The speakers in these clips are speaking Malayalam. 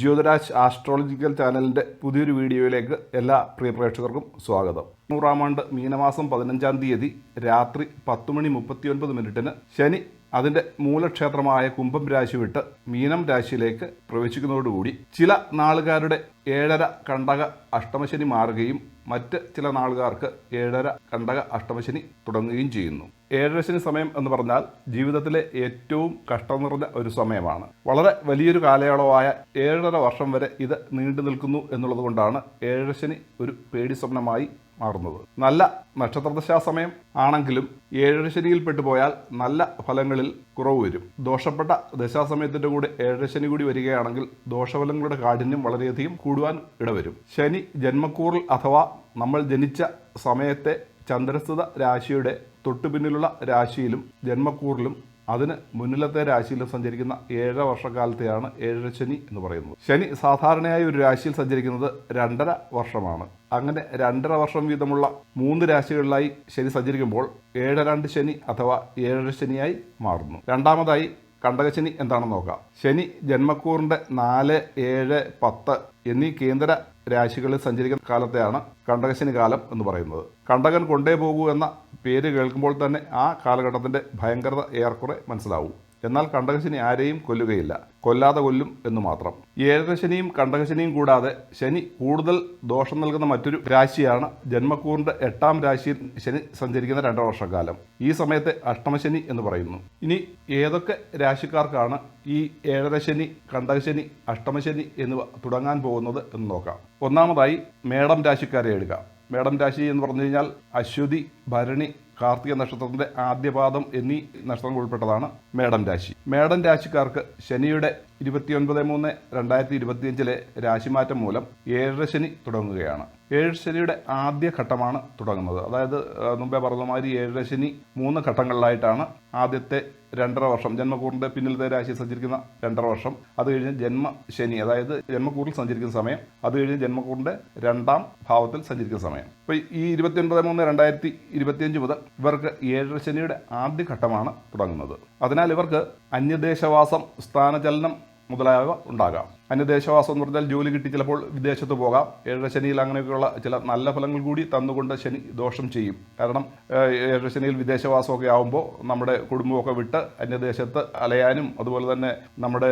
ജ്യോതിരാജ് ആസ്ട്രോളജിക്കൽ ചാനലിന്റെ പുതിയൊരു വീഡിയോയിലേക്ക് എല്ലാ പ്രിയ പ്രേക്ഷകർക്കും സ്വാഗതം. നൂറാം ആണ്ട് മീനമാസം പതിനഞ്ചാം തീയതി രാത്രി പത്ത് മണി മുപ്പത്തിയൊൻപത് മിനിറ്റിന് ശനി അതിന്റെ മൂലക്ഷേത്രമായ കുംഭം രാശി വിട്ട് മീനം രാശിയിലേക്ക് പ്രവേശിക്കുന്നതോടുകൂടി ചില നാളുകാരുടെ ഏഴര കണ്ടക അഷ്ടമശനി മാറുകയും മറ്റ് ചില നാളുകാർക്ക് ഏഴര കണ്ടക അഷ്ടമശനി തുടങ്ങുകയും ചെയ്യുന്നു. ഏഴരശനി സമയം എന്ന് പറഞ്ഞാൽ ജീവിതത്തിലെ ഏറ്റവും കഷ്ടം നിറഞ്ഞ ഒരു സമയമാണ്. വളരെ വലിയൊരു കാലയളവായ ഏഴര വർഷം വരെ ഇത് നീണ്ടു നിൽക്കുന്നു എന്നുള്ളത് കൊണ്ടാണ് ഏഴരശനി ഒരു പേടി സ്വപ്നമായി മാറുന്നത്. നല്ല നക്ഷത്രദശാ സമയം ആണെങ്കിലും ഏഴരശനിയിൽപ്പെട്ടു പെട്ടുപോയാൽ നല്ല ഫലങ്ങളിൽ കുറവ് വരും. ദോഷപ്പെട്ട ദശാസമയത്തിന്റെ കൂടെ ഏഴരശനി കൂടി വരികയാണെങ്കിൽ ദോഷഫലങ്ങളുടെ കാഠിന്യം വളരെയധികം കൂടുവാൻ ഇടവരും. ശനി ജന്മക്കൂറിൽ അഥവാ നമ്മൾ ജനിച്ച സമയത്തെ ചന്ദ്രസ്ഥിത രാശിയുടെ തൊട്ടുപിന്നിലുള്ള രാശിയിലും ജന്മക്കൂറിലും അതിന് മുന്നിലത്തെ രാശിയിലും സഞ്ചരിക്കുന്ന ഏഴര വർഷക്കാലത്തെയാണ് ഏഴര ശനി എന്ന് പറയുന്നത്. ശനി സാധാരണയായി ഒരു രാശിയിൽ സഞ്ചരിക്കുന്നത് രണ്ടര വർഷമാണ്. അങ്ങനെ രണ്ടര വർഷം വീതമുള്ള മൂന്ന് രാശികളിലായി ശനി സഞ്ചരിക്കുമ്പോൾ ഏഴരാണ്ട് ശനി അഥവാ ഏഴര ശനിയായി മാറുന്നു. രണ്ടാമതായി കണ്ടകശനി എന്താണെന്ന് നോക്കാം. ശനി ജന്മക്കൂറിന്റെ നാല് ഏഴ് പത്ത് എന്നീ കേന്ദ്ര രാശികളിൽ സഞ്ചരിക്കുന്ന കാലത്തെയാണ് കണ്ടകശനി കാലം എന്ന് പറയുന്നത്. കണ്ടകൻ കൊണ്ടേ പോകൂ എന്ന പേര് കേൾക്കുമ്പോൾ തന്നെ ആ കാലഘട്ടത്തിന്റെ ഭയങ്കരത ഏറെക്കുറെ മനസ്സിലാവും. എന്നാൽ കണ്ടകശനി ആരെയും കൊല്ലുകയില്ല. കൊല്ലാതെ കൊല്ലും എന്ന് മാത്രം. ഏഴരശനിയും കണ്ടകശനിയും കൂടാതെ ശനി കൂടുതൽ ദോഷം നൽകുന്ന മറ്റൊരു രാശിയാണ് ജന്മക്കൂറിന്റെ എട്ടാം രാശിയിൽ ശനി സഞ്ചരിക്കുന്ന രണ്ടര വർഷക്കാലം. ഈ സമയത്തെ അഷ്ടമശനി എന്ന് പറയുന്നു. ഇനി ഏതൊക്കെ രാശിക്കാർക്കാണ് ഈ ഏഴരശനി കണ്ടകശനി അഷ്ടമശനി എന്നിവ തുടങ്ങാൻ പോകുന്നത് എന്ന് നോക്കാം. ഒന്നാമതായി മേടം രാശിക്കാരെ എടുക്കാം. മേടം രാശി എന്ന് പറഞ്ഞു കഴിഞ്ഞാൽ അശ്വതി ഭരണി കാർത്തിക നക്ഷത്രത്തിന്റെ ആദ്യപാദം എന്നീ നക്ഷത്രങ്ങൾ ഉൾപ്പെട്ടതാണ് മേടം രാശി. മേടം രാശിക്കാർക്ക് ശനിയുടെ ഇരുപത്തിയൊൻപത് മൂന്ന് രണ്ടായിരത്തി ഇരുപത്തിയഞ്ചിലെ രാശിമാറ്റം മൂലം ഏഴര ശനി തുടങ്ങുകയാണ്. ഏഴ് ശനിയുടെ ആദ്യ ഘട്ടമാണ് തുടങ്ങുന്നത്. അതായത് മുമ്പേ പറഞ്ഞ മാതിരി ഏഴര ശനി മൂന്ന് ഘട്ടങ്ങളിലായിട്ടാണ് ആദ്യത്തെ രണ്ടര വർഷം. ജന്മക്കൂറിന്റെ പിന്നിലത്തെ രാശി സഞ്ചരിക്കുന്ന രണ്ടര വർഷം. അത് കഴിഞ്ഞ് ജന്മ ശനി അതായത് ജന്മക്കൂറിൽ സഞ്ചരിക്കുന്ന സമയം. അത് കഴിഞ്ഞ് ജന്മക്കൂറിന്റെ രണ്ടാം ഭാവത്തിൽ സഞ്ചരിക്കുന്ന സമയം. അപ്പോൾ ഈ ഇരുപത്തിയൊൻപത് മൂന്ന് രണ്ടായിരത്തി ഇരുപത്തിയഞ്ച് മുതൽ ഇവർക്ക് ഏഴര ശനിയുടെ ആദ്യ ഘട്ടമാണ് തുടങ്ങുന്നത്. അതിനാൽ ഇവർക്ക് അന്യദേശവാസം സ്ഥാനചലനം മുതലായവ ഉണ്ടാകാം. അന്യദേശവാസം എന്ന് പറഞ്ഞാൽ ജോലി കിട്ടി ചിലപ്പോൾ വിദേശത്ത് പോകാം. ഏഴര ശനിയിൽ അങ്ങനെയൊക്കെയുള്ള ചില നല്ല ഫലങ്ങൾ കൂടി തന്നുകൊണ്ട് ശനി ദോഷം ചെയ്യും. കാരണം ഏഴര ശനിയിൽ വിദേശവാസമൊക്കെ ആകുമ്പോൾ നമ്മുടെ കുടുംബമൊക്കെ വിട്ട് അന്യദേശത്ത് അലയാനും അതുപോലെ തന്നെ നമ്മുടെ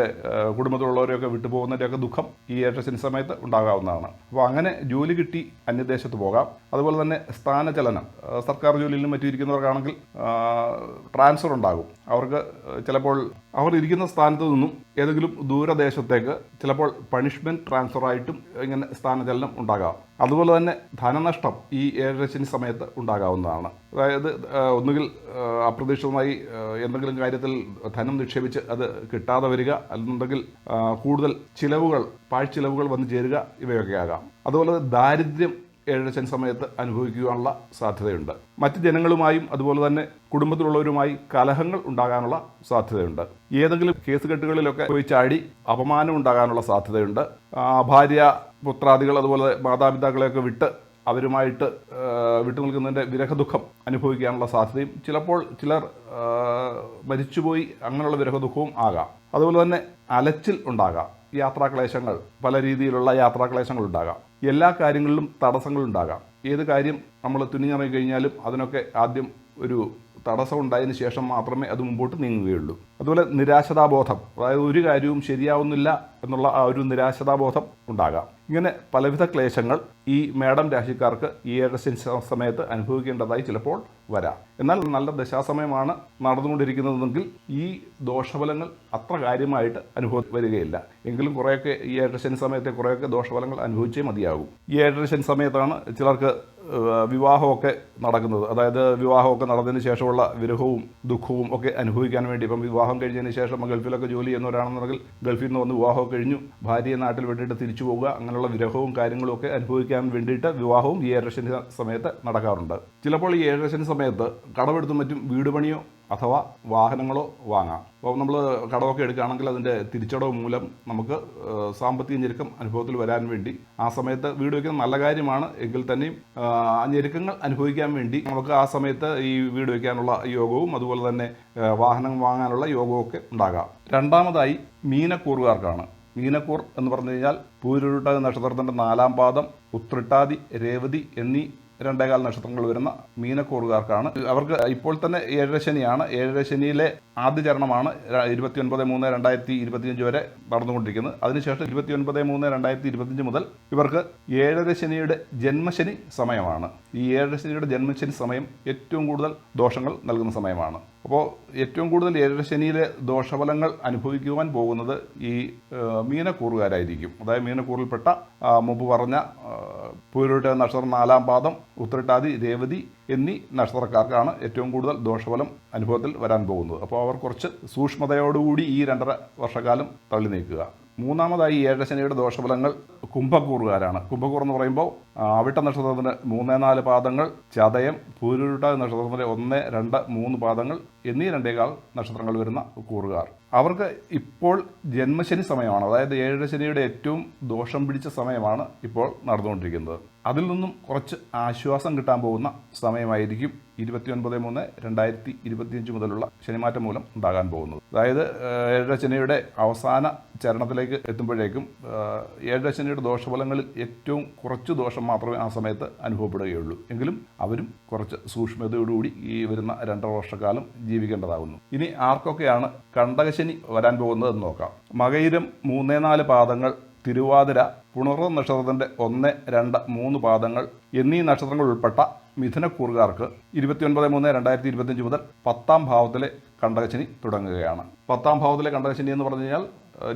കുടുംബത്തിലുള്ളവരെയൊക്കെ വിട്ടു പോകുന്നതിന്റെയൊക്കെ ദുഃഖം ഈ ഏഴര ശനി സമയത്ത് ഉണ്ടാകാവുന്നതാണ്. അപ്പോൾ അങ്ങനെ ജോലി കിട്ടി അന്യദേശത്ത് പോകാം. അതുപോലെ തന്നെ സ്ഥാനചലനം. സർക്കാർ ജോലിയിലും മറ്റും ഇരിക്കുന്നവർക്കാണെങ്കിൽ ട്രാൻസ്ഫർ ഉണ്ടാകും. അവർക്ക് ചിലപ്പോൾ അവർ ഇരിക്കുന്ന സ്ഥാനത്ത് നിന്നും ഏതെങ്കിലും ദൂരദേശത്തേക്ക് ചിലപ്പോൾ പണിഷ്മെന്റ് ട്രാൻസ്ഫർ ആയിട്ടും ഇങ്ങനെ സ്ഥാനചലനം ഉണ്ടാകാം. അതുപോലെ തന്നെ ധനനഷ്ടം ഈ ഏഴരശനി സമയത്ത് ഉണ്ടാകാവുന്നതാണ്. അതായത് ഒന്നുകിൽ അപ്രതീക്ഷിതമായി എന്തെങ്കിലും കാര്യത്തിൽ ധനം നിക്ഷേപിച്ച് അത് കിട്ടാതെ വരിക അല്ലെന്നുണ്ടെങ്കിൽ കൂടുതൽ ചിലവുകൾ പാഴ്ചിലവുകൾ വന്നു ചേരുക ഇവയൊക്കെ ആകാം. അതുപോലെ ദാരിദ്ര്യം ഏഴരശനി സമയത്ത് അനുഭവിക്കുവാനുള്ള സാധ്യതയുണ്ട്. മറ്റ് ജനങ്ങളുമായും അതുപോലെ തന്നെ കുടുംബത്തിലുള്ളവരുമായി കലഹങ്ങൾ ഉണ്ടാകാനുള്ള സാധ്യതയുണ്ട്. ഏതെങ്കിലും കേസ് കെട്ടുകളിലൊക്കെ പോയി ചാടി അപമാനം ഉണ്ടാകാനുള്ള സാധ്യതയുണ്ട്. ഭാര്യ പുത്രാദികൾ അതുപോലെ മാതാപിതാക്കളെയൊക്കെ വിട്ട് അവരുമായിട്ട് വിട്ടു നിൽക്കുന്നതിന്റെ വിരഹദുഃഖം അനുഭവിക്കാനുള്ള സാധ്യതയും ചിലപ്പോൾ ചിലർ മരിച്ചുപോയി അങ്ങനെയുള്ള വിരഹദുഃഖവും ആകാം. അതുപോലെ തന്നെ അലച്ചിൽ ഉണ്ടാകാം. യാത്രാക്ലേശങ്ങൾ പല രീതിയിലുള്ള യാത്രാക്ലേശങ്ങൾ ഉണ്ടാകാം. എല്ലാ കാര്യങ്ങളിലും തടസ്സങ്ങളുണ്ടാകാം. ഏത് കാര്യം നമ്മൾ തുനിഞ്ഞിറങ്ങി കഴിഞ്ഞാലും അതിനൊക്കെ ആദ്യം ഒരു തടസ്സം ഉണ്ടായതിന് ശേഷം മാത്രമേ അത് മുമ്പോട്ട് നീങ്ങുകയുള്ളൂ. അതുപോലെ നിരാശതാബോധം. അതായത് ഒരു കാര്യവും ശരിയാവുന്നില്ല എന്നുള്ള ആ ഒരു നിരാശതാബോധം ഉണ്ടാകാം. ഇങ്ങനെ പലവിധ ക്ലേശങ്ങൾ ഈ മേഡം രാശിക്കാർക്ക് ഈ ഏഴരശനി സമയത്ത് അനുഭവിക്കേണ്ടതായി ചിലപ്പോൾ വരാം. എന്നാൽ നല്ല ദശാസമയമാണ് നടന്നുകൊണ്ടിരിക്കുന്നതെങ്കിൽ ഈ ദോഷഫലങ്ങൾ അത്ര കാര്യമായിട്ട് അനുഭവ വരികയില്ല. എങ്കിലും കുറേയൊക്കെ ഈ ഏഴരശനി സമയത്തെ കുറേയൊക്കെ ദോഷഫലങ്ങൾ അനുഭവിച്ചേ മതിയാകും. ഈ ഏഴരശനി സമയത്താണ് ചിലർക്ക് വിവാഹമൊക്കെ നടക്കുന്നത്. അതായത് വിവാഹമൊക്കെ നടന്നതിന് ശേഷമുള്ള വിരഹവും ദുഃഖവും ഒക്കെ അനുഭവിക്കാൻ വേണ്ടി ഇപ്പം വിവാഹം കഴിഞ്ഞതിന് ശേഷം ഗൾഫിലൊക്കെ ജോലി ചെയ്യുന്നവരാണെന്നുണ്ടെങ്കിൽ ഗൾഫിൽ നിന്ന് വന്ന് വിവാഹമൊക്കെ കഴിഞ്ഞു. ഭാര്യയെ നാട്ടിൽ വിട്ടിട്ട് തിരിച്ചു പോവുക. അങ്ങനെയുള്ള വിരഹവും കാര്യങ്ങളും ഒക്കെ അനുഭവിക്കാൻ വേണ്ടിയിട്ട് വിവാഹവും ഈ ഏഴരശനി സമയത്ത് നടക്കാറുണ്ട്. ചിലപ്പോൾ ഈ ഏഴരശനി സമയത്ത് കടമെടുത്തും മറ്റും വീട് പണിയോ അഥവാ വാഹനങ്ങളോ വാങ്ങാം. അപ്പോൾ നമ്മൾ കടമൊക്കെ എടുക്കുകയാണെങ്കിൽ അതിന്റെ തിരിച്ചടവ് മൂലം നമുക്ക് സാമ്പത്തിക ഞെരുക്കം അനുഭവത്തിൽ വരാൻ വേണ്ടി ആ സമയത്ത് വീട് വയ്ക്കുന്നത് നല്ല കാര്യമാണ്. എങ്കിൽ തന്നെയും ഞെരുക്കങ്ങൾ അനുഭവിക്കാൻ വേണ്ടി നമുക്ക് ആ സമയത്ത് ഈ വീട് വയ്ക്കാനുള്ള യോഗവും അതുപോലെ തന്നെ വാഹനം വാങ്ങാനുള്ള യോഗവും ഒക്കെ ഉണ്ടാകാം. രണ്ടാമതായി മീനക്കൂറുകാർക്കാണ്. മീനക്കൂർ എന്ന് പറഞ്ഞു കഴിഞ്ഞാൽ പൂരുരുട്ട നക്ഷത്രത്തിന്റെ നാലാം പാദം ഉത്രട്ടാതി രേവതി എന്നീ രണ്ടേകാൽ നക്ഷത്രങ്ങൾ വരുന്ന മീനക്കൂറുകാർക്കാണ്. അവർക്ക് ഇപ്പോൾ തന്നെ ഏഴര ശനിയാണ്. ഏഴര ശനിയിലെ ആദ്യ ചരണമാണ് ഇരുപത്തി ഒൻപത് മൂന്ന് രണ്ടായിരത്തി ഇരുപത്തിയഞ്ച് വരെ നടന്നുകൊണ്ടിരിക്കുന്നത്. അതിനുശേഷം ഇരുപത്തി ഒൻപത് മൂന്ന് രണ്ടായിരത്തി ഇരുപത്തിയഞ്ച് മുതൽ ഇവർക്ക് ഏഴര ശനിയുടെ ജന്മശനി സമയമാണ്. ഈ ഏഴര ശനിയുടെ ജന്മശനി സമയം ഏറ്റവും കൂടുതൽ ദോഷങ്ങൾ നൽകുന്ന സമയമാണ്. അപ്പോൾ ഏറ്റവും കൂടുതൽ ഏഴരശനിയിലെ ദോഷഫലങ്ങൾ അനുഭവിക്കുവാൻ പോകുന്നത് ഈ മീനക്കൂറുകാരായിരിക്കും. അതായത് മീനക്കൂറിൽപ്പെട്ട മുമ്പ് പറഞ്ഞ പൂരുട്ട നക്ഷത്രം നാലാം പാദം ഉത്രട്ടാതി രേവതി എന്നീ നക്ഷത്രക്കാർക്കാണ് ഏറ്റവും കൂടുതൽ ദോഷഫലം അനുഭവത്തിൽ വരാൻ പോകുന്നത്. അപ്പോൾ അവർ കുറച്ച് സൂക്ഷ്മതയോടുകൂടി ഈ രണ്ടര വർഷക്കാലം തള്ളി നീക്കുക. മൂന്നാമതായി ഏഴശനിയുടെ ദോഷഫലങ്ങൾ കുംഭക്കൂറുകാരാണ്. കുംഭക്കൂർ എന്ന് പറയുമ്പോൾ അവിട്ട നക്ഷത്രത്തിന് മൂന്ന് നാല് പാദങ്ങൾ ചതയം പൂരുട്ട നക്ഷത്രത്തിന് ഒന്ന് രണ്ട് മൂന്ന് പാദങ്ങൾ എന്നീ രണ്ടേകാൽ നക്ഷത്രങ്ങൾ വരുന്ന കൂറുകാർ. അവർക്ക് ഇപ്പോൾ ജന്മശനി സമയമാണ്. അതായത് ഏഴര ശനിയുടെ ഏറ്റവും ദോഷം പിടിച്ച സമയമാണ് ഇപ്പോൾ നടന്നുകൊണ്ടിരിക്കുന്നത്. അതിൽ നിന്നും കുറച്ച് ആശ്വാസം കിട്ടാൻ പോകുന്ന സമയമായിരിക്കും ഇരുപത്തി ഒൻപത് മൂന്ന് രണ്ടായിരത്തി ഇരുപത്തിയഞ്ച് മുതലുള്ള ശനിമാറ്റം മൂലം ഉണ്ടാകാൻ പോകുന്നത്. അതായത് ഏഴര ശനിയുടെ അവസാന ചരണത്തിലേക്ക് എത്തുമ്പോഴേക്കും ഏഴര ശനിയുടെ ദോഷഫലങ്ങളിൽ ഏറ്റവും കുറച്ച് ദോഷം മാത്രമേ ആ സമയത്ത് അനുഭവപ്പെടുകയുള്ളൂ. എങ്കിലും അവരും കുറച്ച് സൂക്ഷ്മതയോടുകൂടി ഈ വരുന്ന രണ്ടര വർഷക്കാലം ജീവിക്കേണ്ടതാകുന്നു. ഇനി ആർക്കൊക്കെയാണ് കണ്ടകശനി വരാൻ പോകുന്നത് എന്ന് നോക്കാം. മകയിരം മൂന്നേ നാല് പാദങ്ങൾ തിരുവാതിര പുണർന്ന നക്ഷത്രത്തിന്റെ ഒന്ന് രണ്ട് മൂന്ന് പാദങ്ങൾ എന്നീ നക്ഷത്രങ്ങൾ ഉൾപ്പെട്ട മിഥുനക്കൂറുകാർക്ക് ഇരുപത്തിയൊൻപത് മൂന്ന് രണ്ടായിരത്തി ഇരുപത്തിയഞ്ച് മുതൽ പത്താം ഭാവത്തിലെ കണ്ടകശനി തുടങ്ങുകയാണ്. പത്താം ഭാവത്തിലെ കണ്ടകശനി എന്ന് പറഞ്ഞു കഴിഞ്ഞാൽ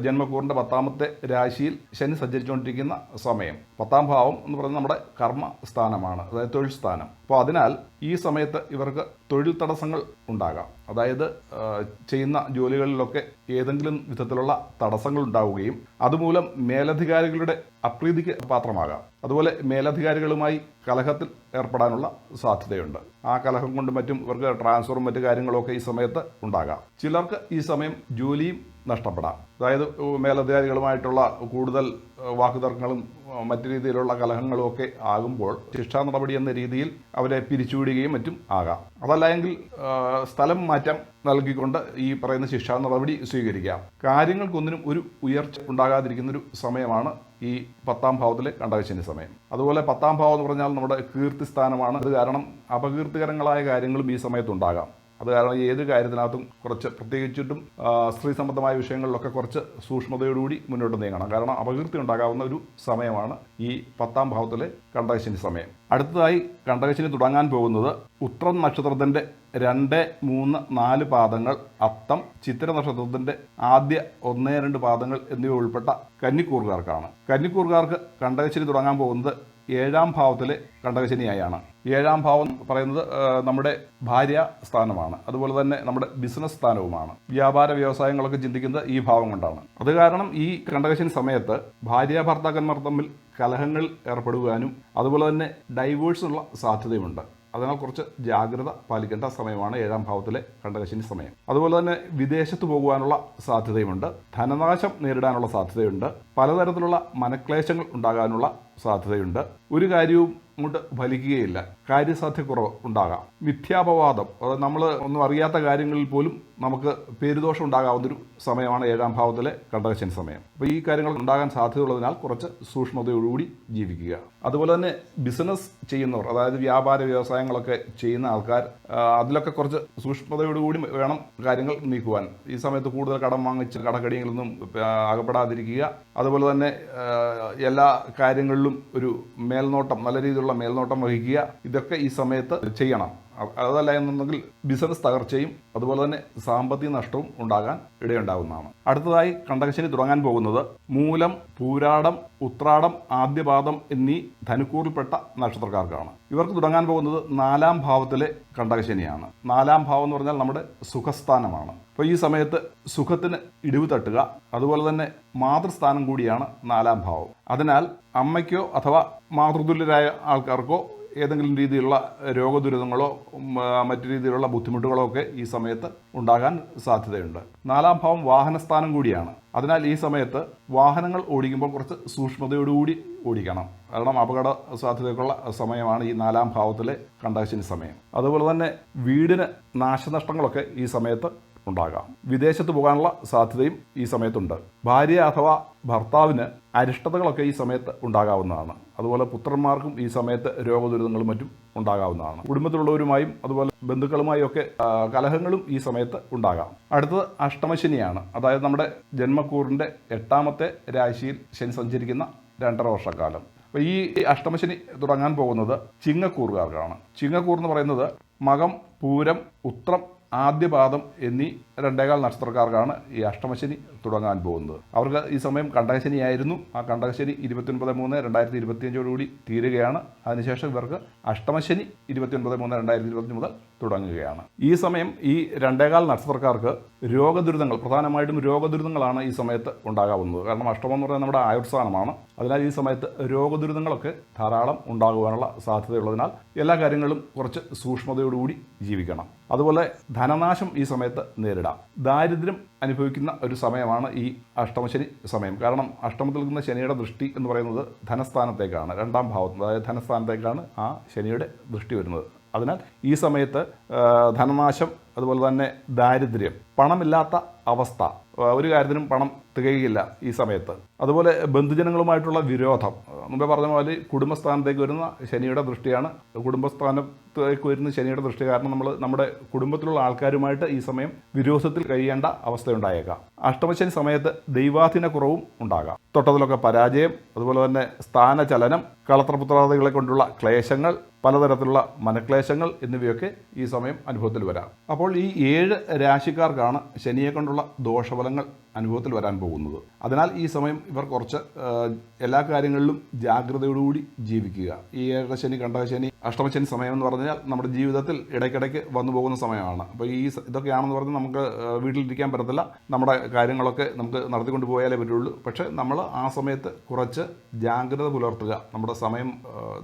ജന്മക്കൂറിന്റെ പത്താമത്തെ രാശിയിൽ ശനി സഞ്ചരിച്ചുകൊണ്ടിരിക്കുന്ന സമയം. പത്താം ഭാവം എന്ന് പറയുന്നത് നമ്മുടെ കർമ്മ സ്ഥാനമാണ് അതായത് തൊഴിൽ സ്ഥാനം. അപ്പോൾ അതിനാൽ ഈ സമയത്ത് ഇവർക്ക് തൊഴിൽ തടസ്സങ്ങൾ ഉണ്ടാകാം. അതായത് ചെയ്യുന്ന ജോലികളിലൊക്കെ ഏതെങ്കിലും വിധത്തിലുള്ള തടസ്സങ്ങൾ ഉണ്ടാവുകയും അതുമൂലം മേലധികാരികളുടെ അപ്രീതിക്ക് പാത്രമാകാം. അതുപോലെ മേലധികാരികളുമായി കലഹത്തിൽ ഏർപ്പെടാനുള്ള സാധ്യതയുണ്ട്. ആ കലഹം കൊണ്ട് മറ്റും ഇവർക്ക് ട്രാൻസ്ഫറും മറ്റു കാര്യങ്ങളൊക്കെ ഈ സമയത്ത് ഉണ്ടാകാം. ചിലർക്ക് ഈ സമയം ജോലിയും നഷ്ടപ്പെടാം. അതായത് മേലധികാരികളുമായിട്ടുള്ള കൂടുതൽ വാക്കുതർക്കങ്ങളും മറ്റു രീതിയിലുള്ള കലഹങ്ങളും ഒക്കെ ആകുമ്പോൾ ശിക്ഷാ നടപടി എന്ന രീതിയിൽ അവരെ പിരിച്ചുവിടുകയും മറ്റും ആകാം. അതല്ല എങ്കിൽ സ്ഥലം മാറ്റം നൽകിക്കൊണ്ട് ഈ പറയുന്ന ശിക്ഷാ നടപടി സ്വീകരിക്കാം. കാര്യങ്ങൾക്കൊന്നിനും ഒരു ഉയർച്ച ഉണ്ടാകാതിരിക്കുന്ന ഒരു സമയമാണ് ഈ പത്താം ഭാവത്തിലെ കണ്ടകശനി സമയം. അതുപോലെ പത്താം ഭാവം എന്ന് പറഞ്ഞാൽ നമ്മുടെ കീർത്തി സ്ഥാനമാണ് അത് കാരണം അപകീർത്തികരങ്ങളായ കാര്യങ്ങളും ഈ സമയത്തുണ്ടാകാം. അത് കാരണം ഏത് കാര്യത്തിനകത്തും കുറച്ച് പ്രത്യേകിച്ചിട്ടും സ്ത്രീ സംബന്ധമായ വിഷയങ്ങളിലൊക്കെ കുറച്ച് സൂക്ഷ്മതയോടുകൂടി മുന്നോട്ട് നീങ്ങണം. കാരണം അപകീർത്തി ഉണ്ടാകാവുന്ന ഒരു സമയമാണ് ഈ പത്താം ഭാവത്തിലെ കണ്ടകശനി സമയം. അടുത്തതായി കണ്ടകശനി തുടങ്ങാൻ പോകുന്നത് ഉത്രം നക്ഷത്രത്തിന്റെ രണ്ട് മൂന്ന് നാല് പാദങ്ങൾ അത്തം ചിത്ര നക്ഷത്രത്തിന്റെ ആദ്യ ഒന്നേ രണ്ട് പാദങ്ങൾ എന്നിവ ഉൾപ്പെട്ട കന്നിക്കൂറുകാർക്കാണ്. കന്നിക്കൂറുകാർക്ക് കണ്ടകശനി തുടങ്ങാൻ പോകുന്നത് ഏഴാം ഭാവത്തിലെ കണ്ടകശനിയായാണ് ഏഴാം ഭാവം പറയുന്നത് നമ്മുടെ ഭാര്യ സ്ഥാനമാണ്. അതുപോലെ തന്നെ നമ്മുടെ ബിസിനസ് സ്ഥാനവുമാണ്. വ്യാപാര വ്യവസായങ്ങളൊക്കെ ചിന്തിക്കുന്നത് ഈ ഭാവം കൊണ്ടാണ്. അത് കാരണം ഈ കണ്ടകശനി സമയത്ത് ഭാര്യ ഭർത്താക്കന്മാർ തമ്മിൽ കലഹങ്ങൾ ഏർപ്പെടുവാനും അതുപോലെ തന്നെ ഡൈവേഴ്സിനുള്ള സാധ്യതയുമുണ്ട്. അതിനാൽ കുറച്ച് ജാഗ്രത പാലിക്കേണ്ട സമയമാണ് ഏഴാം ഭാവത്തിലെ കണ്ടകശനി സമയം. അതുപോലെ തന്നെ വിദേശത്ത് പോകുവാനുള്ള സാധ്യതയുമുണ്ട്. ധനനാശം നേരിടാനുള്ള സാധ്യതയുണ്ട്. പലതരത്തിലുള്ള മനക്ലേശങ്ങൾ ഉണ്ടാകാനുള്ള സാധ്യതയുണ്ട്. ഒരു കാര്യവും അങ്ങോട്ട് ഫലിക്കുകയില്ല. കാര്യസാധ്യക്കുറവ് ഉണ്ടാകാം. മിഥ്യാപവാദം അതായത് നമ്മൾ ഒന്നും അറിയാത്ത കാര്യങ്ങളിൽ പോലും നമുക്ക് പേരുദോഷം ഉണ്ടാകാവുന്നൊരു സമയമാണ് ഏഴാം ഭാവത്തിലെ കണ്ടകശൻ സമയം. അപ്പോൾ ഈ കാര്യങ്ങൾ ഉണ്ടാകാൻ സാധ്യതയുള്ളതിനാൽ കുറച്ച് സൂക്ഷ്മതയോടുകൂടി ജീവിക്കുക. അതുപോലെ തന്നെ ബിസിനസ് ചെയ്യുന്നവർ അതായത് വ്യാപാര വ്യവസായങ്ങളൊക്കെ ചെയ്യുന്ന ആൾക്കാർ അതിലൊക്കെ കുറച്ച് സൂക്ഷ്മതയോടുകൂടി വേണം കാര്യങ്ങൾ നീക്കുവാൻ. ഈ സമയത്ത് കൂടുതൽ കടം വാങ്ങിച്ച് കടക്കടികളൊന്നും നിന്നും അകപ്പെടാതിരിക്കുക. അതുപോലെ തന്നെ എല്ലാ കാര്യങ്ങളിലും ഒരു മേൽനോട്ടം നല്ല രീതിയിലുള്ള മേൽനോട്ടം വഹിക്കുക. ഇതൊക്കെ ഈ സമയത്ത് ചെയ്യണം. അതല്ല എന്നുണ്ടെങ്കിൽ ബിസിനസ് തകർച്ചയും അതുപോലെ തന്നെ സാമ്പത്തിക നഷ്ടവും ഉണ്ടാകാൻ ഇടയുണ്ടാകുന്നതാണ് അടുത്തതായി കണ്ടകശനി തുടങ്ങാൻ പോകുന്നത് മൂലം പൂരാടം ഉത്രാടം ആദ്യപാദം എന്നീ ധനുക്കൂറിൽപ്പെട്ട നക്ഷത്രക്കാർക്കാണ്. ഇവർക്ക് തുടങ്ങാൻ പോകുന്നത് നാലാം ഭാവത്തിലെ കണ്ടകശനിയാണ് നാലാം ഭാവം എന്ന് പറഞ്ഞാൽ നമ്മുടെ സുഖസ്ഥാനമാണ്. അപ്പോൾ ഈ സമയത്ത് സുഖത്തിന് ഇടിവ് തട്ടുക അതുപോലെ തന്നെ മാതൃസ്ഥാനം കൂടിയാണ് നാലാം ഭാവം. അതിനാൽ അമ്മയ്ക്കോ അഥവാ മാതൃതുല്യരായ ആൾക്കാർക്കോ ഏതെങ്കിലും രീതിയിലുള്ള രോഗദുരിതങ്ങളോ മറ്റു രീതിയിലുള്ള ബുദ്ധിമുട്ടുകളോ ഒക്കെ ഈ സമയത്ത് ഉണ്ടാകാൻ സാധ്യതയുണ്ട്. നാലാം ഭാവം വാഹനസ്ഥാനം കൂടിയാണ്. അതിനാൽ ഈ സമയത്ത് വാഹനങ്ങൾ ഓടിക്കുമ്പോൾ കുറച്ച് സൂക്ഷ്മതയോടുകൂടി ഓടിക്കണം. കാരണം അപകട സാധ്യതയൊക്കെയുള്ള സമയമാണ് ഈ നാലാം ഭാവത്തിലെ കണ്ടകശനി സമയം. അതുപോലെ തന്നെ വീടിന് നാശനഷ്ടങ്ങളൊക്കെ ഈ സമയത്ത് ഉണ്ടാകാം. വിദേശത്ത് പോകാനുള്ള സാധ്യതയും ഈ സമയത്തുണ്ട്. ഭാര്യ അഥവാ ഭർത്താവിന് അരിഷ്ടതകളൊക്കെ ഈ സമയത്ത് ഉണ്ടാകാവുന്നതാണ്. അതുപോലെ പുത്രന്മാർക്കും ഈ സമയത്ത് രോഗദുരിതങ്ങളും മറ്റും ഉണ്ടാകാവുന്നതാണ്. കുടുംബത്തിലുള്ളവരുമായും അതുപോലെ ബന്ധുക്കളുമായും ഒക്കെ കലഹങ്ങളും ഈ സമയത്ത് ഉണ്ടാകാം. അടുത്തത് അഷ്ടമശനിയാണ്. അതായത് നമ്മുടെ ജന്മക്കൂറിന്റെ എട്ടാമത്തെ രാശിയിൽ ശനി സഞ്ചരിക്കുന്ന രണ്ടര വർഷക്കാലം. അപ്പോൾ ഈ അഷ്ടമശനി തുടങ്ങാൻ പോകുന്നത് ചിങ്ങക്കൂറുകാർക്കാണ്. ചിങ്ങക്കൂർ എന്ന് പറയുന്നത് മകം പൂരം ഉത്രം ആദ്യപാദം എന്നീ രണ്ടേകാൽ നക്ഷത്രക്കാർക്കാണ് ഈ അഷ്ടമശനി തുടങ്ങാൻ പോകുന്നത്. അവർക്ക് ഈ സമയം കണ്ടകശനി ആയിരുന്നു ആ കണ്ടകശനി ഇരുപത്തിയൊൻപത് മൂന്ന് രണ്ടായിരത്തി ഇരുപത്തിയഞ്ചോടുകൂടി തീരുകയാണ്. അതിനുശേഷം ഇവർക്ക് അഷ്ടമശനി ഇരുപത്തിയൊൻപത് മൂന്ന് രണ്ടായിരത്തി ഇരുപത്തി മുതൽ തുടങ്ങുകയാണ്. ഈ സമയം ഈ രണ്ടേകാൽ നക്ഷത്രക്കാർക്ക് രോഗദുരിതങ്ങൾ പ്രധാനമായിട്ടും രോഗദുരിതങ്ങളാണ് ഈ സമയത്ത് ഉണ്ടാകാവുന്നത്. കാരണം അഷ്ടമം എന്ന് പറയുന്നത് നമ്മുടെ ആയുർസ്ഥാനമാണ്. അതിനാൽ ഈ സമയത്ത് രോഗദുരിതങ്ങളൊക്കെ ധാരാളം ഉണ്ടാകുവാനുള്ള സാധ്യതയുള്ളതിനാൽ എല്ലാ കാര്യങ്ങളും കുറച്ച് സൂക്ഷ്മതയോടുകൂടി ജീവിക്കണം. അതുപോലെ ധനനാശം ഈ സമയത്ത് നേരിടാം. ദാരിദ്ര്യം അനുഭവിക്കുന്ന ഒരു സമയമാണ് ഈ അഷ്ടമശനി സമയം. കാരണം അഷ്ടമത്തിൽ നിൽക്കുന്ന ശനിയുടെ ദൃഷ്ടി എന്ന് പറയുന്നത് ധനസ്ഥാനത്തേക്കാണ് രണ്ടാം ഭാവത്ത് അതായത് ധനസ്ഥാനത്തേക്കാണ് ആ ശനിയുടെ ദൃഷ്ടി വരുന്നത്. അതിനാൽ ഈ സമയത്ത് ധനനാശം അതുപോലെ തന്നെ ദാരിദ്ര്യം പണമില്ലാത്ത അവസ്ഥ ഒരു കാര്യത്തിനും പണം തികയില്ല ഈ സമയത്ത്. അതുപോലെ ബന്ധുജനങ്ങളുമായിട്ടുള്ള വിരോധം. മുമ്പേ പറഞ്ഞ പോലെ കുടുംബസ്ഥാനത്തേക്ക് വരുന്ന ശനിയുടെ ദൃഷ്ടിയാണ്. കുടുംബസ്ഥാനത്തേക്ക് വരുന്ന ശനിയുടെ ദൃഷ്ടി കാരണം നമ്മൾ നമ്മുടെ കുടുംബത്തിലുള്ള ആൾക്കാരുമായിട്ട് ഈ സമയം വിരോധത്തിൽ കഴിയേണ്ട അവസ്ഥയുണ്ടായേക്കാം. അഷ്ടമശനി സമയത്ത് ദൈവാധീന കുറവും ഉണ്ടാകാം. തൊട്ടതിലൊക്കെ പരാജയം അതുപോലെ തന്നെ സ്ഥാനചലനം കളത്രപുത്രാദികളെ കൊണ്ടുള്ള ക്ലേശങ്ങൾ പലതരത്തിലുള്ള മനക്ലേശങ്ങൾ എന്നിവയൊക്കെ ഈ സമയം അനുഭവത്തിൽ വരാം. അപ്പോൾ ഈ ഏഴ് രാശിക്കാർക്കാണ് ശനിയെ കൊണ്ടുള്ള ദോഷഫലങ്ങൾ അനുഭവത്തിൽ വരാൻ പോകുന്നത്. അതിനാൽ ഈ സമയം ഇവർ കുറച്ച് എല്ലാ കാര്യങ്ങളിലും ജാഗ്രതയോടുകൂടി ജീവിക്കുക. ഈ ഏഴര ശനി കണ്ടക ശനി അഷ്ടമശനി സമയം എന്ന് പറഞ്ഞാൽ നമ്മുടെ ജീവിതത്തിൽ ഇടയ്ക്കിടയ്ക്ക് വന്നു പോകുന്ന സമയമാണ്. അപ്പോൾ ഈ ഇതൊക്കെയാണെന്ന് പറഞ്ഞാൽ നമുക്ക് വീട്ടിലിരിക്കാൻ പറ്റത്തില്ല. നമ്മുടെ കാര്യങ്ങളൊക്കെ നമുക്ക് നടത്തിക്കൊണ്ട് പോയാലേ പറ്റുള്ളൂ. പക്ഷേ നമ്മൾ ആ സമയത്ത് കുറച്ച് ജാഗ്രത പുലർത്തുക. നമ്മുടെ സമയം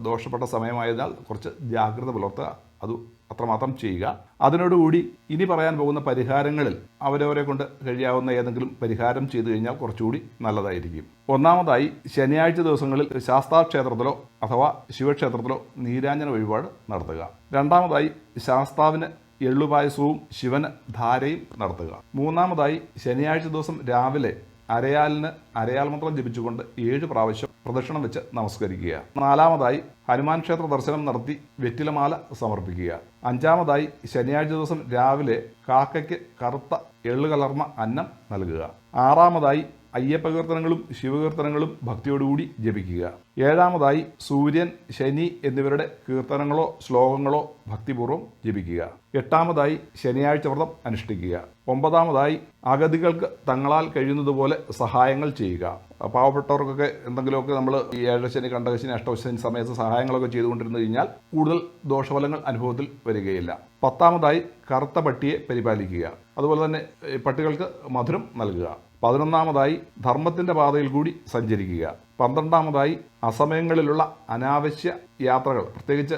ദോഷപ്പെട്ട സമയമായതിനാൽ കുറച്ച് ജാഗ്രത പുലർത്തുക. അത് അത്രമാത്രം ചെയ്യുക. അതിനോടുകൂടി ഇനി പറയാൻ പോകുന്ന പരിഹാരങ്ങളിൽ അവരവരെ കൊണ്ട് കഴിയാവുന്ന ഏതെങ്കിലും പരിഹാരം ചെയ്തു കഴിഞ്ഞാൽ കുറച്ചുകൂടി നല്ലതായിരിക്കും. ഒന്നാമതായി ശനിയാഴ്ച ദിവസങ്ങളിൽ ശാസ്താക്ഷേത്രത്തിലോ അഥവാ ശിവക്ഷേത്രത്തിലോ നീരാഞ്ജന വഴിപാട് നടത്തുക. രണ്ടാമതായി ശാസ്താവിന് എള്ളുപായസവും ശിവന് ധാരയും നടത്തുക. മൂന്നാമതായി ശനിയാഴ്ച ദിവസം രാവിലെ അരയാലിന് അരയാൽ മന്ത്രം ജപിച്ചുകൊണ്ട് ഏഴ് പ്രാവശ്യം പ്രദക്ഷിണം വെച്ച് നമസ്കരിക്കുക. നാലാമതായി ഹനുമാൻ ക്ഷേത്ര ദർശനം നടത്തി വെറ്റിലമാല സമർപ്പിക്കുക. അഞ്ചാമതായി ശനിയാഴ്ച ദിവസം രാവിലെ കാക്കയ്ക്ക് കറുത്ത എള്ളു കലർന്ന അന്നം നൽകുക. ആറാമതായി അയ്യപ്പ കീർത്തനങ്ങളും ശിവകീർത്തനങ്ങളും ഭക്തിയോടുകൂടി ജപിക്കുക. ഏഴാമതായി സൂര്യൻ ശനി എന്നിവരുടെ കീർത്തനങ്ങളോ ശ്ലോകങ്ങളോ ഭക്തിപൂർവം ജപിക്കുക. എട്ടാമതായി ശനിയാഴ്ച വ്രതം അനുഷ്ഠിക്കുക. ഒമ്പതാമതായി അഗതികൾക്ക് തങ്ങളാൽ കഴിയുന്നതുപോലെ സഹായങ്ങൾ ചെയ്യുക. പാവപ്പെട്ടവർക്കൊക്കെ എന്തെങ്കിലുമൊക്കെ നമ്മൾ ഈ ഏഴശനി കണ്ടകശനി അഷ്ടവശനി സമയത്ത് സഹായങ്ങളൊക്കെ ചെയ്തുകൊണ്ടിരുന്നു കഴിഞ്ഞാൽ കൂടുതൽ ദോഷഫലങ്ങൾ അനുഭവത്തിൽ വരികയില്ല. പത്താമതായി കറുത്ത പട്ടിയെ പരിപാലിക്കുക. അതുപോലെ തന്നെ പട്ടികൾക്ക് മധുരം നൽകുക. പതിനൊന്നാമതായി ധർമ്മത്തിന്റെ പാതയിൽ കൂടി സഞ്ചരിക്കുക. പന്ത്രണ്ടാമതായി അസമയങ്ങളിലുള്ള അനാവശ്യ യാത്രകൾ പ്രത്യേകിച്ച്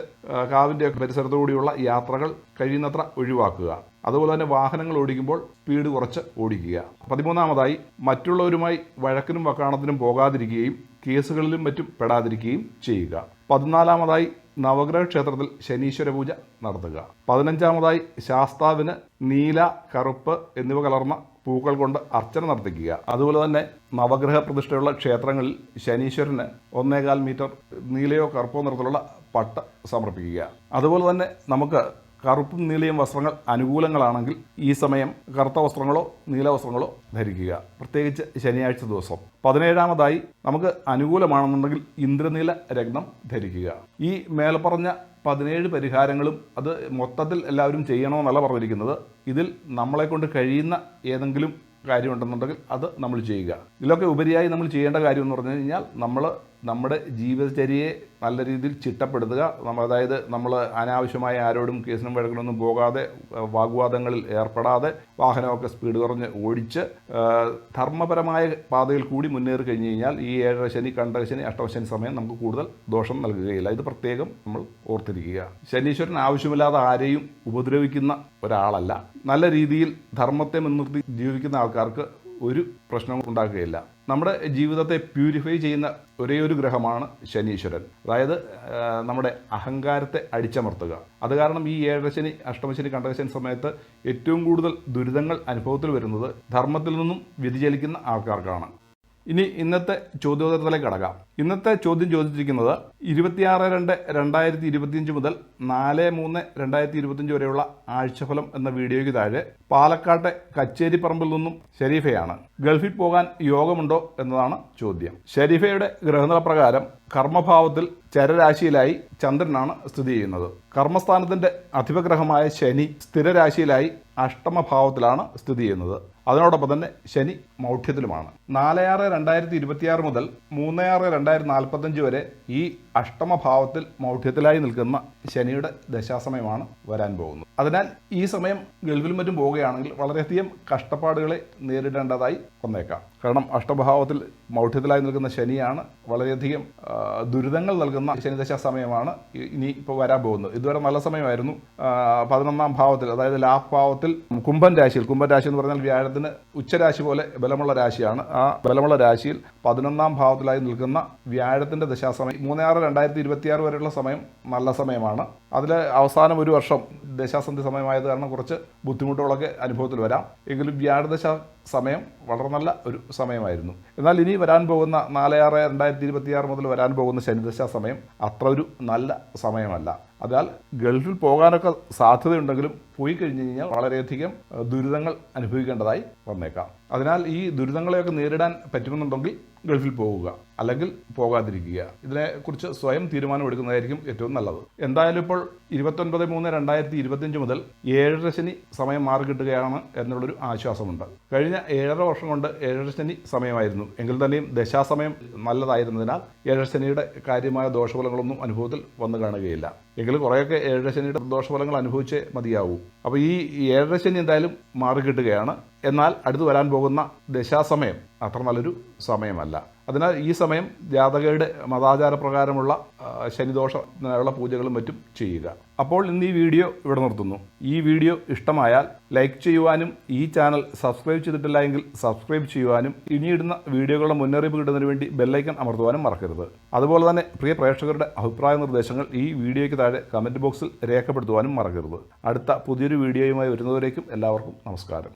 കാവിന്റെ പരിസരത്തുകൂടിയുള്ള യാത്രകൾ കഴിയുന്നത്ര ഒഴിവാക്കുക. അതുപോലെ തന്നെ വാഹനങ്ങൾ ഓടിക്കുമ്പോൾ സ്പീഡ് കുറച്ച് ഓടിക്കുക. പതിമൂന്നാമതായി മറ്റുള്ളവരുമായി വഴക്കിനും വക്കാണത്തിനും പോകാതിരിക്കുകയും കേസുകളിലും മറ്റും പെടാതിരിക്കുകയും ചെയ്യുക. പതിനാലാമതായി നവഗ്രഹ ക്ഷേത്രത്തിൽ ശനീശ്വര പൂജ നടത്തുക. പതിനഞ്ചാമതായി ശാസ്താവിന് നീല കറുപ്പ് എന്നിവ കലർന്ന പൂക്കൾ കൊണ്ട് അർച്ചന നടത്തിക്കുക. അതുപോലെ തന്നെ നവഗ്രഹ പ്രതിഷ്ഠയുള്ള ക്ഷേത്രങ്ങളിൽ ശനീശ്വരന് ഒന്നേകാൽ മീറ്റർ നീലയോ കറുപ്പോ നിറത്തിലുള്ള പട്ട് സമർപ്പിക്കുക. അതുപോലെ തന്നെ നമുക്ക് കറുപ്പും നീലയും വസ്ത്രങ്ങൾ അനുകൂലങ്ങളാണെങ്കിൽ ഈ സമയം കറുത്ത വസ്ത്രങ്ങളോ നീല വസ്ത്രങ്ങളോ ധരിക്കുക. പ്രത്യേകിച്ച് ശനിയാഴ്ച ദിവസം. പതിനേഴാമതായി നമുക്ക് അനുകൂലമാണെന്നുണ്ടെങ്കിൽ ഇന്ദ്രനീല രത്നം ധരിക്കുക. ഈ മേൽപ്പറഞ്ഞ പതിനേഴ് പരിഹാരങ്ങളും അത് മൊത്തത്തിൽ എല്ലാവരും ചെയ്യണമെന്നല്ല പറഞ്ഞിരിക്കുന്നത്. ഇതിൽ നമ്മളെ കൊണ്ട് കഴിയുന്ന ഏതെങ്കിലും കാര്യമുണ്ടെന്നുണ്ടെങ്കിൽ അത് നമ്മൾ ചെയ്യുക. ഇതിലൊക്കെ ഉപരിയായി നമ്മൾ ചെയ്യേണ്ട കാര്യം എന്ന് പറഞ്ഞു കഴിഞ്ഞാൽ നമ്മൾ നമ്മുടെ ജീവിതചര്യയെ നല്ല രീതിയിൽ ചിട്ടപ്പെടുത്തുക. നമ്മൾ അതായത് നമ്മൾ അനാവശ്യമായ ആരോടും കേസിനും വഴക്കിനൊന്നും പോകാതെ വാഗ്വാദങ്ങളിൽ ഏർപ്പെടാതെ വാഹനമൊക്കെ സ്പീഡ് കുറഞ്ഞ് ഓടിച്ച് ധർമ്മപരമായ പാതയിൽ കൂടി മുന്നേറി കഴിഞ്ഞ് കഴിഞ്ഞാൽ ഈ ഏഴര ശനി കണ്ടക ശനി അഷ്ടമശനി സമയം നമുക്ക് കൂടുതൽ ദോഷം നൽകുകയില്ല. ഇത് പ്രത്യേകം നമ്മൾ ഓർത്തിരിക്കുക. ശനീശ്വരൻ ആവശ്യമില്ലാതെ ആരെയും ഉപദ്രവിക്കുന്ന ഒരാളല്ല. നല്ല രീതിയിൽ ധർമ്മത്തെ മുൻനിർത്തി ജീവിക്കുന്ന ആൾക്കാർക്ക് ഒരു പ്രശ്നവും ഉണ്ടാക്കുകയില്ല. നമ്മുടെ ജീവിതത്തെ പ്യൂരിഫൈ ചെയ്യുന്ന ഒരേ ഒരു ഗ്രഹമാണ് ശനീശ്വരൻ. അതായത് നമ്മുടെ അഹങ്കാരത്തെ അടിച്ചമർത്തുക. അത് കാരണം ഈ ഏഴരശനി അഷ്ടമശനി കണ്ടകശനി സമയത്ത് ഏറ്റവും കൂടുതൽ ദുരിതങ്ങൾ അനുഭവത്തിൽ വരുന്നത് ധർമ്മത്തിൽ നിന്നും വ്യതിചലിക്കുന്ന ആൾക്കാർക്കാണ്. ഇനി ഇന്നത്തെ ചോദ്യോത്തരത്തിലേക്ക് കടക്കാം. ഇന്നത്തെ ചോദ്യം ചോദിച്ചിരിക്കുന്നത് ഇരുപത്തിയാറ് രണ്ട് രണ്ടായിരത്തി ഇരുപത്തിയഞ്ച് മുതൽ നാല് മൂന്ന് രണ്ടായിരത്തി ഇരുപത്തിയഞ്ച് വരെയുള്ള ആഴ്ചഫലം എന്ന വീഡിയോയ്ക്ക് താഴെ പാലക്കാട്ടെ കച്ചേരിപ്പറമ്പിൽ നിന്നും ഷെരീഫയാണ് ഗൾഫിൽ പോകാൻ യോഗമുണ്ടോ എന്നതാണ് ചോദ്യം. ഷെരീഫയുടെ ഗ്രഹനില പ്രകാരം കർമ്മഭാവത്തിൽ ചരരാശിയിലായി ചന്ദ്രനാണ് സ്ഥിതി ചെയ്യുന്നത്. കർമ്മസ്ഥാനത്തിന്റെ അധിപഗ്രഹമായ ശനി സ്ഥിരരാശിയിലായി അഷ്ടമഭാവത്തിലാണ് സ്ഥിതി ചെയ്യുന്നത്. അതിനോടൊപ്പം തന്നെ ശനി മൗഢ്യത്തിലുമാണ്. നാല് ആറ് രണ്ടായിരത്തി ഇരുപത്തിയാറ് മുതൽ മൂന്ന് ആറ് രണ്ടായിരത്തി നാൽപ്പത്തഞ്ച് വരെ ഈ അഷ്ടമഭാവത്തിൽ മൗഢ്യത്തിലായി നിൽക്കുന്ന ശനിയുടെ ദശാസമയമാണ് വരാൻ പോകുന്നത്. അതിനാൽ ഈ സമയം ഗൾഫിലും മറ്റും പോവുകയാണെങ്കിൽ വളരെയധികം കഷ്ടപ്പാടുകളെ നേരിടേണ്ടതായി വന്നേക്കാം. കാരണം അഷ്ടഭാവത്തിൽ മൗഢ്യത്തിലായി നിൽക്കുന്ന ശനിയാണ് വളരെയധികം ദുരിതങ്ങൾ നൽകുന്ന ശനിദശ സമയമാണ് ഇനി ഇപ്പോൾ വരാൻ പോകുന്നത്. ഇതുവരെ നല്ല സമയമായിരുന്നു. പതിനൊന്നാം ഭാവത്തിൽ അതായത് ലാഭഭാവത്തിൽ കുംഭൻ രാശിയിൽ കുംഭൻ രാശി എന്ന് പറഞ്ഞാൽ വ്യാഴത്തിന് ഉച്ചരാശി പോലെ ബലമുള്ള രാശിയാണ്. ആ ബലമുള്ള രാശിയിൽ പതിനൊന്നാം ഭാവത്തിലായി നിൽക്കുന്ന വ്യാഴത്തിന്റെ ദശാസമയം മൂന്ന് ആറ് രണ്ടായിരത്തി ഇരുപത്തിയാറ് വരെയുള്ള സമയം നല്ല സമയമാണ്. അതിൽ അവസാനം ഒരു വർഷം ദശാസന്ധി സമയമായത് കാരണം കുറച്ച് ബുദ്ധിമുട്ടുകളൊക്കെ അനുഭവത്തിൽ വരാം. എങ്കിലും വ്യാഴദശ സമയം വളരെ നല്ല ഒരു സമയമായിരുന്നു. എന്നാൽ ഇനി വരാൻ പോകുന്ന നാല് ആറ് രണ്ടായിരത്തി ഇരുപത്തിയാറ് മുതൽ വരാൻ പോകുന്ന ശനിദശ സമയം അത്ര ഒരു നല്ല സമയമല്ല. അതിനാൽ ഗൾഫിൽ പോകാനൊക്കെ സാധ്യതയുണ്ടെങ്കിലും പോയി കഴിഞ്ഞ് കഴിഞ്ഞാൽ വളരെയധികം ദുരിതങ്ങൾ അനുഭവിക്കേണ്ടതായി വന്നേക്കാം. അതിനാൽ ഈ ദുരിതങ്ങളെയൊക്കെ നേരിടാൻ പറ്റുമെന്നുണ്ടെങ്കിൽ ഗൾഫിൽ പോവുക അല്ലെങ്കിൽ പോകാതിരിക്കുക. ഇതിനെക്കുറിച്ച് സ്വയം തീരുമാനമെടുക്കുന്നതായിരിക്കും ഏറ്റവും നല്ലത്. എന്തായാലും ഇപ്പോൾ ഇരുപത്തൊൻപത് മൂന്ന് രണ്ടായിരത്തി ഇരുപത്തിയഞ്ച് മുതൽ ഏഴര ശനി സമയം മാറി കിട്ടുകയാണ് എന്നുള്ളൊരു ആശ്വാസമുണ്ട്. കഴിഞ്ഞ ഏഴര വർഷം കൊണ്ട് ഏഴര ശനി സമയമായിരുന്നു. എങ്കിൽ തന്നെയും ദശാസമയം നല്ലതായിരുന്നതിനാൽ ഏഴര ശനിയുടെ കാര്യമായ ദോഷഫലങ്ങളൊന്നും അനുഭവത്തിൽ വന്നു കാണുകയില്ല. എങ്കിലും കുറേയൊക്കെ ഏഴര ശനിയുടെ ദോഷഫലങ്ങൾ അനുഭവിച്ചേ മതിയാവൂ. അപ്പോൾ ഈ ഏഴര ശനി എന്തായാലും മാറിക്കിട്ടുകയാണ്. എന്നാൽ അടുത്ത് വരാൻ പോകുന്ന ദശാസമയം അത്ര നല്ലൊരു സമയമല്ല. അതിനാൽ ഈ സമയം ജാതകയുടെ മതാചാര പ്രകാരമുള്ള ആ, ശനിദോഷത്തിനുള്ള പൂജകളും മറ്റും ചെയ്യുക. അപ്പോൾ ഇന്ന് ഈ വീഡിയോ ഇവിടെ നിർത്തുന്നു. ഈ വീഡിയോ ഇഷ്ടമായാൽ ലൈക്ക് ചെയ്യുവാനും ഈ ചാനൽ സബ്സ്ക്രൈബ് ചെയ്തിട്ടില്ല എങ്കിൽ സബ്സ്ക്രൈബ് ചെയ്യുവാനും ഇനിയിടുന്ന വീഡിയോകളുടെ മുന്നറിയിപ്പ് കിട്ടുന്നതിന് വേണ്ടി ബെല്ലൈക്കൺ അമർത്തുവാനും മറക്കരുത്. അതുപോലെ തന്നെ പ്രിയ പ്രേക്ഷകരുടെ അഭിപ്രായ നിർദ്ദേശങ്ങൾ ഈ വീഡിയോയ്ക്ക് താഴെ കമന്റ് ബോക്സിൽ രേഖപ്പെടുത്തുവാനും മറക്കരുത്. അടുത്ത പുതിയൊരു വീഡിയോയുമായി വരുന്നവരേക്കും എല്ലാവർക്കും നമസ്കാരം.